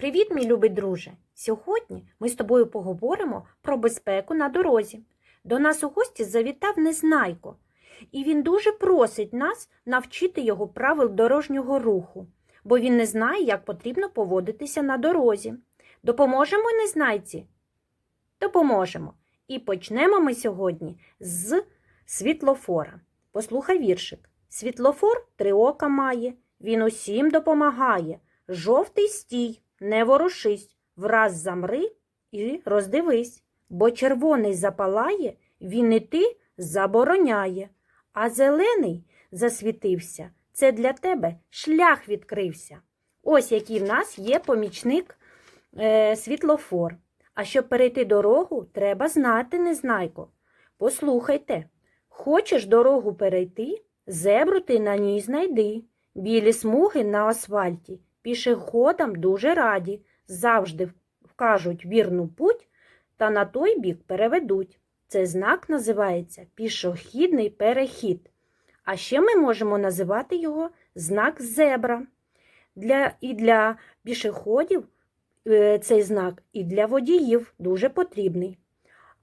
Привіт, мій любий друже! Сьогодні ми з тобою поговоримо про безпеку на дорозі. До нас у гості завітав Незнайко, і він дуже просить нас навчити його правил дорожнього руху, бо він не знає, як потрібно поводитися на дорозі. Допоможемо Незнайці? Допоможемо. І почнемо ми сьогодні з світлофора. Послухай віршик. Світлофор три ока має, він усім допомагає. Жовтий стій, не ворушись, враз замри і роздивись, бо червоний запалає, він іти забороняє, а зелений засвітився. Це для тебе шлях відкрився. Ось який в нас є помічник е, світлофор. А щоб перейти дорогу, треба знати, незнайко. Послухайте, хочеш дорогу перейти, зебру ти на ній знайди. Білі смуги на асфальті пішоходам дуже раді, завжди вкажуть вірну путь та на той бік переведуть. Цей знак називається пішохідний перехід. А ще ми можемо називати його знак зебра. Для, і для пішоходів е, цей знак, і для водіїв дуже потрібний.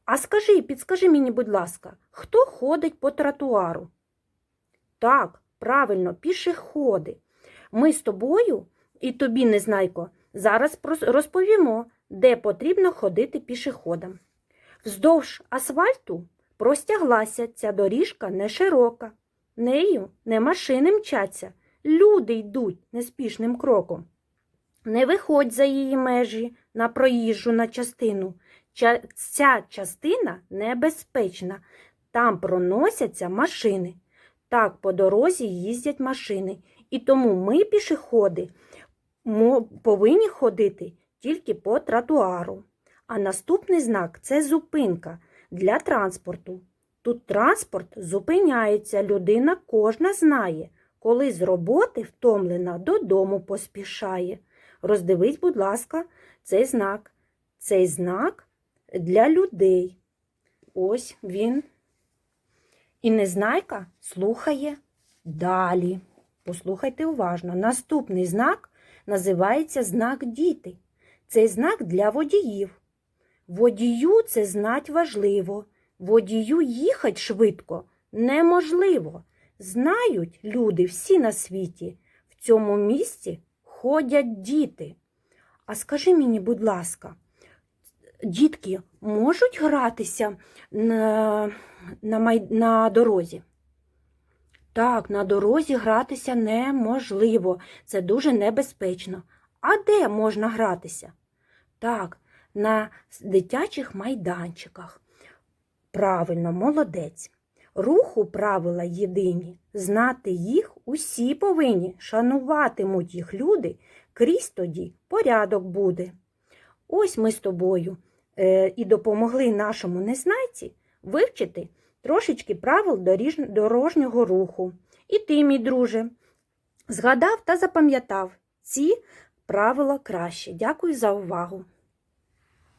А скажи, підскажи мені, будь ласка, хто ходить по тротуару? Так, правильно, пішоходи. Ми з тобою і тобі, незнайко, зараз розповімо, де потрібно ходити пішоходам. Вздовж асфальту простяглася ця доріжка не широка. Нею не машини мчаться, люди йдуть неспішним кроком. Не виходь за її межі на проїжджу на частину. Ча- Ця частина небезпечна. Там проносяться машини. Так по дорозі їздять машини. І тому ми, пішоходи, повинні ходити тільки по тротуару. А наступний знак це зупинка для транспорту. Тут транспорт зупиняється, людина кожна знає, коли з роботи втомлена додому поспішає. Роздивись, будь ласка, цей знак. Цей знак для людей. Ось він. І незнайка слухає далі. Послухайте уважно. Наступний знак називається знак діти. Цей знак для водіїв. Водію це знать важливо. Водію їхать швидко неможливо. Знають люди всі на світі. В цьому місці ходять діти. А скажи мені, будь ласка, дітки можуть гратися на, на, на дорозі? Так, на дорозі гратися неможливо. Це дуже небезпечно. А де можна гратися? Так, на дитячих майданчиках. Правильно, молодець. Руху правила єдині. Знати їх усі повинні. Шануватимуть їх люди, крізь тоді порядок буде. Ось ми з тобою е, і допомогли нашому незнайці вивчити трошечки правил дорожнього руху. І ти, мій друже, згадав та запам'ятав ці правила краще. Дякую за увагу.